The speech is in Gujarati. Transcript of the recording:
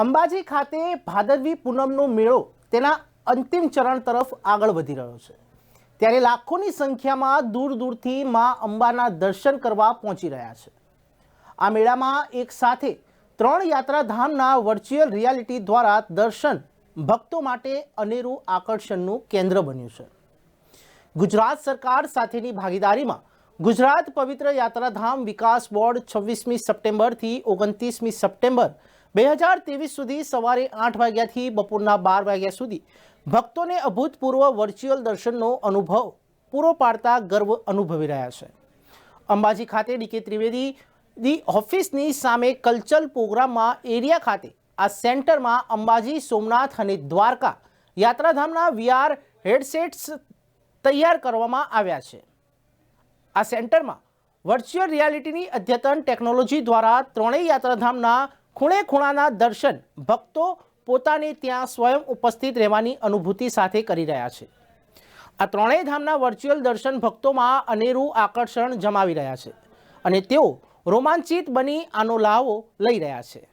અંબાજી ખાતે ભાદરવી પૂનમનો મેળો તેના અંતિમ ચરણ તરફ આગળ વધી રહ્યો છે. ત્યારે લાખોની સંખ્યામાં દૂર દૂરથી મા અંબાના દર્શન કરવા પહોંચી રહ્યા છે. આ મેળામાં એક સાથે ત્રણ યાત્રાધામના વર્ચ્યુઅલ રિયાલિટી દ્વારા દર્શન ભક્તો માટે અનેરું આકર્ષણનું કેન્દ્ર બન્યું છે. ગુજરાત સરકાર સાથેની ભાગીદારીમાં ગુજરાત પવિત્ર યાત્રાધામ વિકાસ બોર્ડ છવ્વીસમી સપ્ટેમ્બરથી ઓગણત્રીસમી સપ્ટેમ્બર બે હજાર ત્રેવીસ સુધી સવારે આઠ વાગ્યાથી બપોરના બાર વાગ્યા સુધી ભક્તોને અભૂતપૂર્વ વર્ચ્યુઅલ દર્શનનો અનુભવ પૂરો પાડતા ગર્વ અનુભવી રહ્યા છે. અંબાજી ખાતે ડીકે ત્રિવેદી દી ઓફિસની સામે કલ્ચરલ પ્રોગ્રામમાં એરિયા ખાતે આ સેન્ટરમાં અંબાજી, સોમનાથ અને દ્વારકા યાત્રાધામના વીઆર હેડસેટ્સ તૈયાર કરવામાં આવ્યા છે. આ સેન્ટરમાં વર્ચ્યુઅલ રિયાલિટીની અદ્યતન ટેકનોલોજી દ્વારા ત્રણેય યાત્રાધામના ખૂણે ખૂણાના દર્શન ભક્તો પોતાને ત્યાં સ્વયં ઉપસ્થિત રહેવાની અનુભૂતિ સાથે કરી રહ્યા છે. આ ત્રણેય ધામના વર્ચ્યુઅલ દર્શન ભક્તોમાં અનેરું આકર્ષણ જમાવી રહ્યા છે અને તેઓ રોમાંચિત બની આનો લાવો લઈ રહ્યા છે.